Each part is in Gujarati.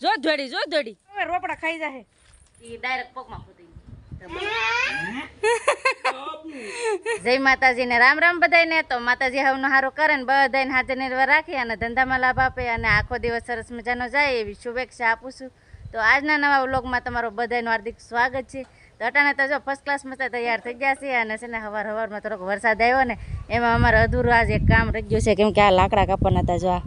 જો ધોડી જો ધોડી. હવે રોપડા ખાઈ જાહે. ઈ ડાયરેક્ટ પગમાં ફૂટી જય માતાજીને રામ રામ બધાને તો માતાજી હવનો હારો કરે ને બધાને હાજર નિર્ભર રાખી અને ધંધામાં લાભ આપે અને આખો દિવસ સરસ મજાનો જાય એવી શુભેચ્છા આપું છું. તો આજના નવા વ્લોગમાં તમારું બધાનું હાર્દિક સ્વાગત છે. તો અટાણે તો જો ફર્સ્ટ ક્લાસ મસ્ત તૈયાર થઈ ગયા છે અને છે ને હવાર હવારમાં થોડોક વરસાદ આવ્યો ને એમાં અમારે અધૂરું આજે એક કામ રહી ગયું છે. કેમ કે આ લાકડા કાપવાના હતા જો આ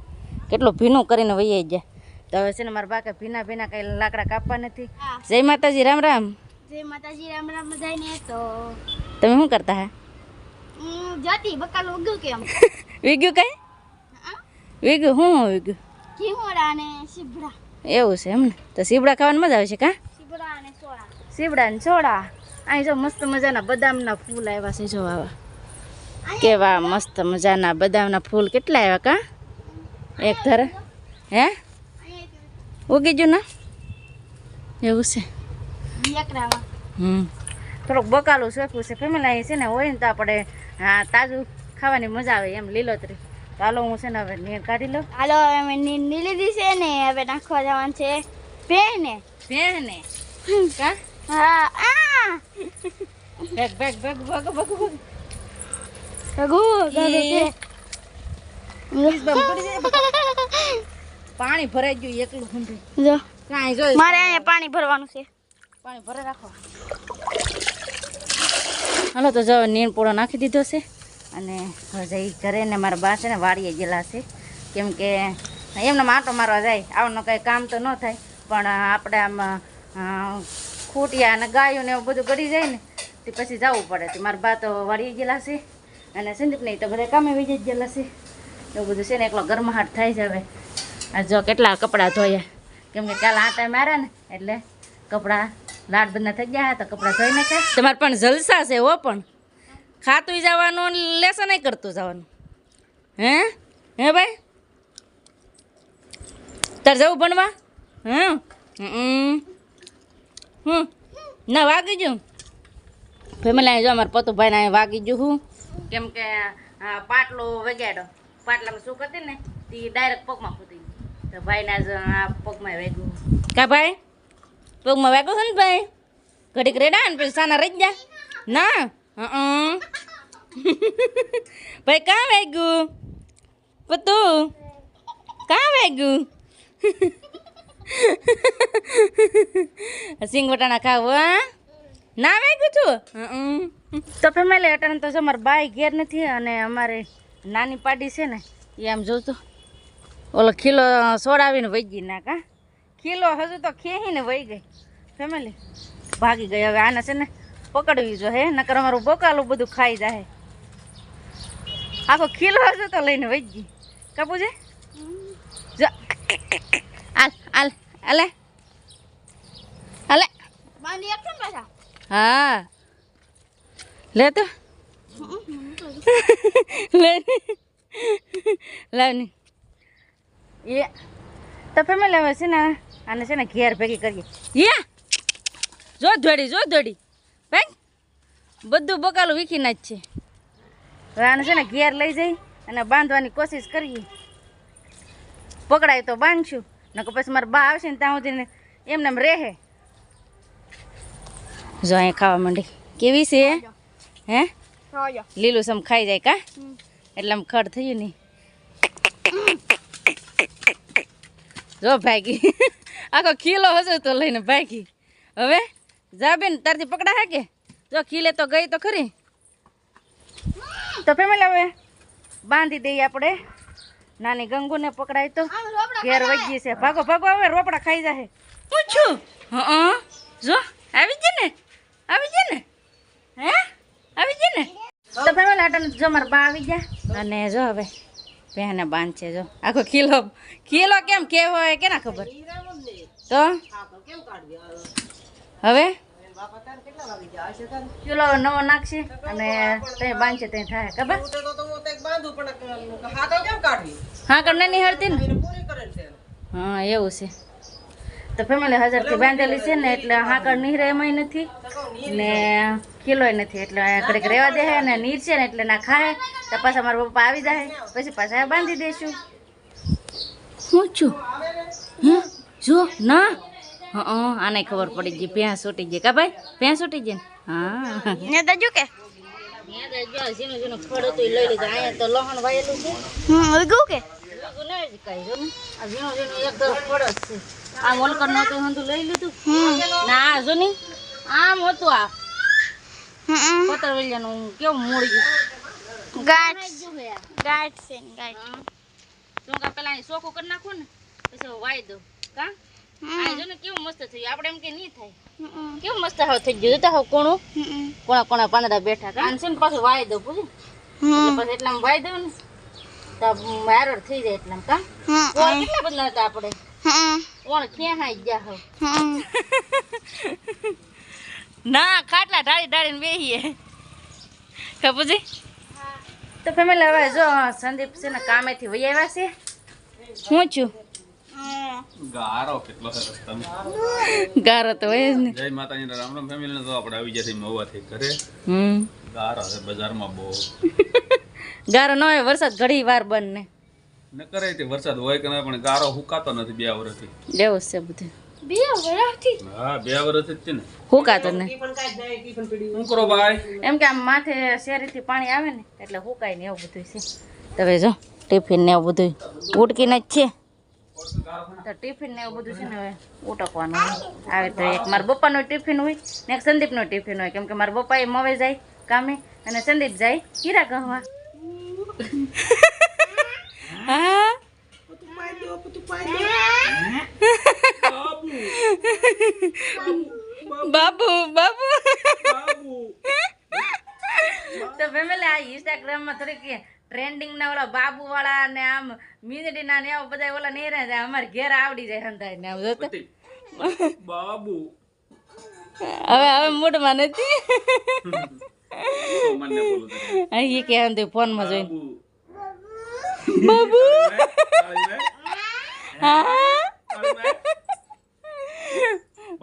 કેટલું ભીનું કરીને વહી ગયા. તો હવે છે ને મારા બાકે ભીના ભીના કઈ લાકડા કાપવા નથી. જય માતાજી રામ રામ. જય માતાજી રામ રામ બધાને તો. તમે શું કરતા હે? જતી બકાલ ઉગ્યું કેમ? વીગ્યું કઈ? વીગ્યું? હું વીગ્યું? ઘીમોડા અને સીબડા એવું છે એમને? તો સીબડા ખાવાની મજા આવે છે કા? સીબડા અને સોળા. સીબડા ને છોડા અહીં જો મસ્ત મજાના બદામના ફૂલ આવ્યા છે જો આવા. કેવા મસ્ત મજાના બદામના ફૂલ કેટલા આવ્યા કા? એક ધરે. હે? ઉગી ગયું ના. એવું છે. હમ. થોડુંક બકાલું શેકવું છે. ફેમિલી છે ને હોય ને તો આપણે હા તાજું ખાવાની મજા આવે એમ લીલોતરી. તો હાલો હું છે ને હવે નીર કાઢી લઉં. હાલો અમે નીંદી લીધી છે ને હવે નાખવા જવાનું છે ભેને. ભેને? કા? હા આ. ભેગ ભેગ ભેગ ભગ બેગ બેગ ગગુ ગગુ પાણી ભરાઈ ગયું એકલું ખુંડી જો. કાંઈ જો મારે અહીંયા પાણી ભરવાનું છે. પાણી ભરે રાખો. હાલો તો જો નીણ પૂળો નાખી દીધો છે અને હવે જઈ ઘરે ને મારા બા છે ને વાડીએ ગયેલા છે. કેમ કે એમને માટો મારવા જાય આવવાનું કંઈ કામ તો ન થાય પણ આપણે આમ ખૂટ્યા અને ગાયું ને એવું બધું ગળી જાય ને તે પછી જવું પડે. તો મારા બા તો વાડીએ ગયેલા છે અને સંદીપ નહીં તો બધા કામે વીજી જ ગયેલા છે. એવું બધું છે ને એકલો ગરમાહટ થાય છે હવે. આ જો કેટલા કપડાં ધોયા. કેમ કે કાલ આટા માર્યા ને, એટલે કપડાં લાડ બંધા થઈ ગયા તો કપડાં ધોઈ નાખે તમારે પણ જલસા છે હો પણ. ખાતું જવાનું લેસન નહીં કરતું જવાનું. હે? હે ભાઈ? તાર જવું ભણવા? હમ. હમ. ના, વાગી ગયું. ફેમિલી જો અમારે પતુભાઈને અહીં વાગી ગયું હું. કેમ કે પાટલો વગાડ્યો. પાટલામાં શું કરતી ને તે ડાયરેક્ટ પગમાં ફૂટી. તો ભાઈને આજ આ પગમાં વાગ્યું કા ભાઈ? પગમાં વાગ્યું છે ને ભાઈ? ઘડીક રેડા ને પછી સાના રહી ગયા. ના? હં ભાઈ કાં વાગ્યું પતુ? કાં વાગ્યું સિંગ વટાણા ખાવ હા? ના વાગ્યું છું હં. તો ફેમિલી અટાણે તો જો અમારા બાઈ ઘેર નથી અને અમારે નાની પાડી છે ને એ આમ જોતો. ઓલો ખીલો સોડાવીને વહી ગઈ ના કા ખીલો હજુ તો ખેહીને વહી ગઈ. ફેમિલી ભાગી ગઈ. હવે આને છે ને પકડવી જો હે? નકર અમારું બોકાલું બધું ખાઈ જાય આખો ખીલો હજુ તો લઈને વહી ગઈ. કાપુ છે જો. આલ આલ અલે અલે હા. લે તો. લે. લાવની એ તો ફેમિલી હવે છે ને આને છે ને ઘેર ભેગી કરીએ. યા! જો ધોડી જો ધોડી. ભાઈ બધું બકાલું વીખીને જ છે. હવે આને છે ને ઘેર લઈ જઈ અને બાંધવાની કોશિશ કરીએ. પકડાય તો બાંધશું નકર પછી મારા બા આવશે ને ત્યાં સુધી એમને એમ રહે. જો અહીંયા ખાવા માંડી. કેવી છે? હે? લીલું સમ ખાઈ જાય કા? એટલે આમ ખડ થયું નહીં. જો ભાગી. આખો ખીલો હશે તો લઈને ભાગી. હવે જા બેન તારથી પકડા હે કે? જો ખીલે તો ગઈ તો ખરી. તો ફેમિલી હવે બાંધી દઈએ આપણે. નાની ગંગુને પકડાય તો. ઘેર વગી છે. ભાગો ભાગો હવે રોપડા ખાઈ જાય પૂછું? હા જો આવી જ ને? આવી જ ને? હે? આવી જ ને? તો ફેમિલી આટલે જો મારા બા આવી ગયા. અને જો હવે પહેને બાંધ છે જો. આખો કિલો કિલો કેમ કેવો હોય કે ના ખબર? તો? હવે? ચૂલો નવો નાખશે અને ત્યાં બાંધશે ત્યાં થાય, ખબર? હા કમને નહીં હળતી ને? હા, એવું છે. તો ફેમિલી હજારથી બાંધેલી છે ને એટલે હાકડ નીહરે એમાંય નથી ને કિલોય નથી એટલે ઘડીક રહેવા દે ને નીર છે ને એટલે ના ખાય. તો પાછા મારા પપ્પા આવી જાય. પછી પાછા બાંધી દઈશું હું છું? હે? જો ના? હા આને ખબર પડી ગઈ. પ્યાં છૂટી ગઈ. કા ભાઈ? પ્યાં છૂટી ગઈ? ને હા. ને તો કે? લઈ તો લહણ વાયેલું હમ કે? નહીં કાંઈ એક છે. આ મોલકર નહોતું હંધું લઈ લીધું. ના જો ની આમ હતું આ. પતરવેલિયાનું કેવું મૂળ્યું ગાંઠ. ગાંઠ છે ગાંઠ. તો કા પેલા ચોખ્ખું કરી નાખું ને પછી વાઈ દઉં. કા? આ જો ને કેવું મસ્ત થયું આપણે એમ કે નહીં થાય. કેવું મસ્ત હાવ થઈ ગયું. તો હાવ કોણું? કોણા કોણા પાંદડા બેઠા કા? છે ને પાછું વાઈ દઉં પૂછું. પછી એટલામાં વાઈ દઉં ને તો મારો થઈ જાય એટલામાં કા? કેટલા બદલા હતા આપણે? ના ખાટલા ઢાળી ઢાળીને બેહીએ. કપૂજી તો ફેમિલી હવે જો સંદીપ છે ને કામેથી વહી આવ્યા છે. હું છું? ગારો કેટલો સરસ તમે ગારો તો હોય જ ને. જય માતાજી રામ રામ. ફેમિલી ને તો આપણે આવી જશે મહુવાથી ઘરે. હમ. ગારો છે બજારમાં બહુ. ગારો ન હોય વરસાદ ઘડી વાર બંધ ને ન કરે તે વરસાદ હોય કે ના પણ ગારો હુકાતો નથી બે વર્ષથી એવું છે બધે. બે વર્ષથી હા બે વર્ષથી જ છે ને. હુકાતો ને. શું કરો ભાઈ? એમ કે આમ માથે શેરીથી પાણી આવે ને એટલે હુકાય ને એવું બધું છે. તમે જો ટિફિન ને એવું બધું ઉટકીને જ છે. તો ટિફિન ને એવું બધું છે ને હવે ઉટકવાનું. આવે તો એક મારા બપ્પાનું ટિફિન હોય ને એક સંદીપનું ટિફિન હોય. કેમ કે મારા બપ્પા એ મવે જાય કામે અને સંદીપ જાય હીરા કહવા હા બાબુ બાબુ તો ફેમિલી આ ઇન્સ્ટાગ્રામમાં થોડીક ટ્રેન્ડિંગ ના ઓલા બાબુ વાળા ને આમ મ્યુનિટી ના ને એવા બધા ઓલા નહીં રહે અમારે ઘેર આવડી જાય હંધાય ને આમ જોતો. બાબુ. હવે હવે મૂડમાં નથી. અહીં એ કે ફોનમાં જોઈને. બાબુ? હા?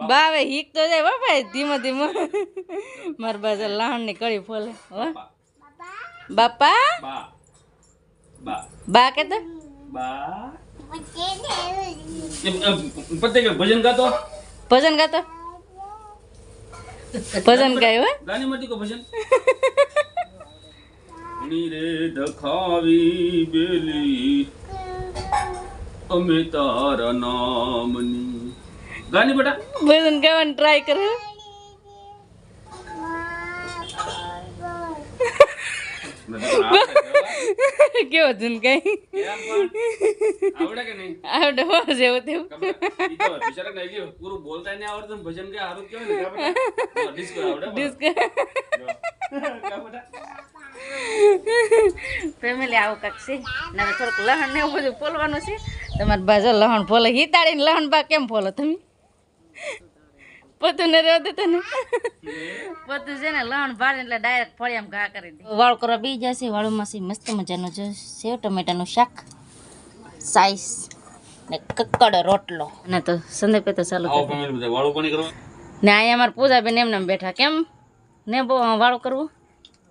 બાવે હીક તો જાય બાપા ધીમો ધીમો. માર બાજુ લાહણની કળી ફોલે. બાપા? બા. બા. બા કે તો? બા. એમ, એમ, પતે કે ભજન ગાતો? ભજન ગાતો? ભજન ગાયું હો. ભજન નીરે દખાવી બેલી. અમે તારા નામની. ગાની બેટા. ભજન ગાવાનું ટ્રાય કરો કેવો ધૂન કઈ આવડે કે નહીં? આવડે હો જેવું તેવું? બિચારા ને હજી પૂરું બોલતા નહીં આવડતું ભજન કે હારું કેવું ને આવડે ડિસ્ક? ફેમિલી આવું કાંક છે. ને હવે થોડુંક લહણ ને એવું બધું ફોલવાનું છે. તમારી બાજુ લહણ ફોલે હિતાડીને લહણ બા કેમ ફોલો તમે? પતું ને રહ્યો દેતા ને પતું છે ને લહણ ભાડે એટલે ડાયરેક્ટ ફળિયામ ઘા કરી દે. વાળ કરવા બી જશે વાળું છે મસ્ત મજાનું છે સેવ ટમેટાનું શાક સાઈસ ને કક્કડ રોટલો. અને તો સંદીપે તો ચાલુ આવો family બધા વાળું ને અહીંયા અમારા પૂજાબેન એમને એમ બેઠા કેમ? ને બહુ વાળું કરવું?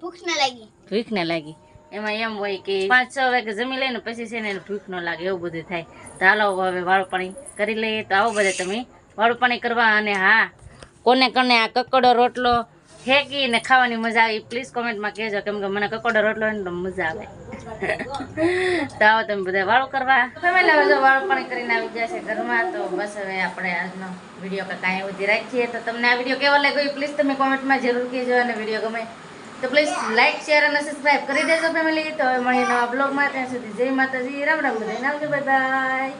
ભૂખ ના લાગી. ભૂખ ને લાગી. એમાં એમ હોય કે પાંચ છ વાગે જમી લઈને પછી છે ને ભૂખ ન લાગે, એવું બધું થાય. તો હાલો હવે વાળું પાણી કરી લઈએ. તો આવો બધા તમે. વાળું પાણી કરવા અને હા, કોને કોને આ કકડો રોટલો ફેંકીને ખાવાની મજા આવી પ્લીઝ કોમેન્ટમાં કહેજો. કેમ કે મને કકડો રોટલો ને તો મજા આવે. તો આવો તમે બધા વાળું કરવા. તમે હવે જો વાળું કરીને આવી જશે ઘરમાં, તો બસ હવે આપણે આજનો વીડિયો કાંઈ સુધી રાખીએ. તો તમને આ વીડિયો કેવો લાગ્યો પ્લીઝ તમે કોમેન્ટમાં જરૂર કહેજો અને વીડિયો ગમે તો પ્લીઝ લાઈક શેર અને સબસ્ક્રાઈબ કરી દેજો ફેમિલી તો હવે મળીએ નવા બ્લોગમાં ત્યાં સુધી જય માતાજી. રામ રામ બધાને. આવજો બાય બાય